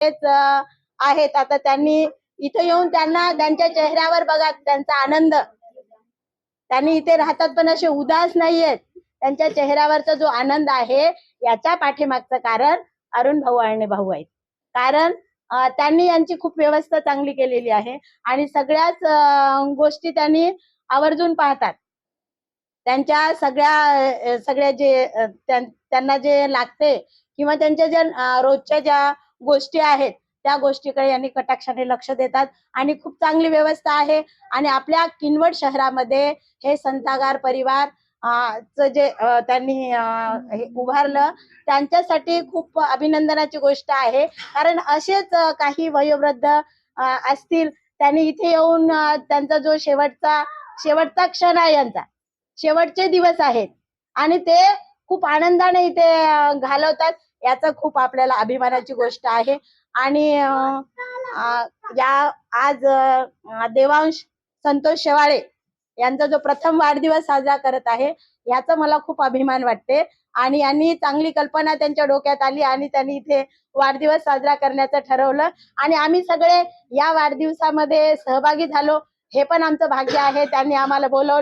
तेच आहेत. आता त्यांनी इथे येऊन त्यांना त्यांच्या चेहऱ्यावर बघा त्यांचा आनंद. त्यांनी इथे राहतात पण असे उदास नाहीयेत. त्यांच्या चेहऱ्यावरचा जो आनंद आहे याच्या पाठीमागचं कारण अरुण भाऊ आणि भाऊ आहेत. कारण त्यांनी यांची खूप व्यवस्था चांगली केलेली आहे आणि सगळ्याच गोष्टी त्यांनी आवर्जून पाहतात. त्यांच्या सगळ्या सगळ्या जे त्यांना जे लागते किंवा त्यांच्या ज्या रोजच्या ज्या गोष्टी आहेत त्या गोष्टीकडे यांनी कटाक्षाने लक्ष देतात आणि खूप चांगली व्यवस्था आहे. आणि आपल्या किनवट शहरामध्ये हे संतागार परिवार जे त्यांनी हे उभारलं त्यांच्यासाठी खूप अभिनंदनाची गोष्ट आहे. कारण असेच काही वयोवृद्ध असतील त्यांनी इथे येऊन त्यांचा जो शेवटचा शेवटचा क्षण आहे यांचा शेवटचे दिवस आहेत. आणि ते खूप आनंदाने इथे घालवतात. याचा खूप आपल्याला अभिमानाची गोष्ट आहे. आणि या आज देवांश संतोष शेवाळे यांचा जो प्रथम वाढदिवस साजरा करत आहे याचा मला खूप अभिमान वाटते. आणि यांनी चांगली कल्पना त्यांच्या डोक्यात आली आणि त्यांनी इथे वाढदिवस साजरा करण्याचं ठरवलं. आणि आम्ही सगळे या वाढदिवसामध्ये सहभागी झालो. हे पण आमचं भाग्य आहे. त्यांनी आम्हाला बोलवलं.